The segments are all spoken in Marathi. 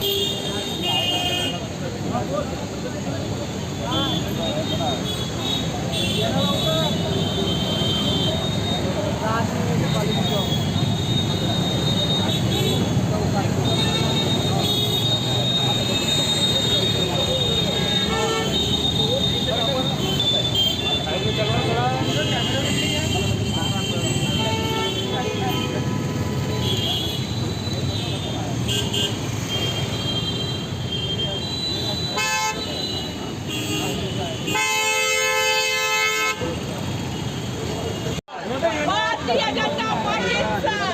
Thank you.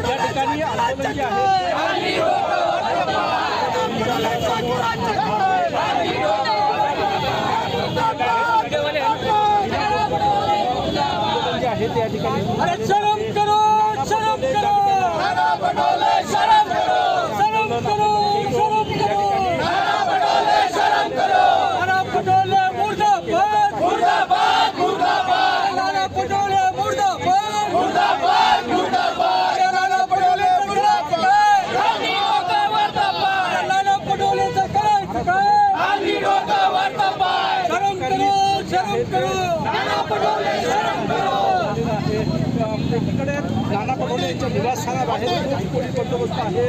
या ठिकाणी आंदोलन जे आहे ते या ठिकाणी करो नाना पटोले करो एकीकडे नाना पटोले यांच्या पोलीस बंदोबस्त आहे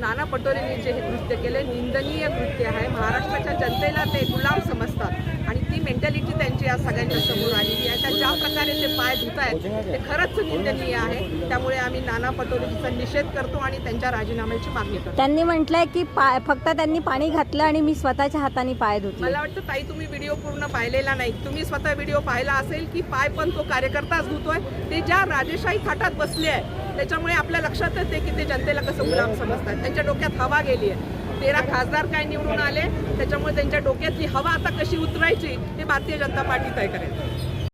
नाना पटोलेंनी जे हे कृत्य केले निंदनीय कृत्य आहे. महाराष्ट्राच्या जनतेला ते गुलाम समजतात. आणि ती मेंटॅलिटी त्यांची या सगळ्यांच्या समोर आलेली आहे. त्या ज्या प्रकारे पाय धुत आहेत ते खरंच निंदनीय आहे. त्यामुळे आम्ही नाना पटोलेंचा निषेध करतो आणि त्यांच्या राजीनाम्याची मागणी करतो. त्यांनी म्हटलंय की पाय फक्त त्यांनी पाणी घातलं आणि मी स्वतःच्या हाताने पाय धुतले. मला वाटतं ताई तुम्ही व्हिडिओ पूर्ण पाहिलेला नाही. तुम्ही स्वतः व्हिडिओ पाहिला असेल की पाय पण तो कार्यकर्ताच धुतोय. ते ज्या राजेशाही थाटात बसले आहे त्याच्यामुळे आपल्या लक्षात येते की ते जनतेला कसं गुलाम समजतात. त्यांच्या डोक्यात हवा गेली आहे तेरा खासदार काय निवडून आले त्याच्यामुळे त्यांच्या डोक्यातली हवा आता कशी उतरायची हे भारतीय जनता पार्टी तय करेल.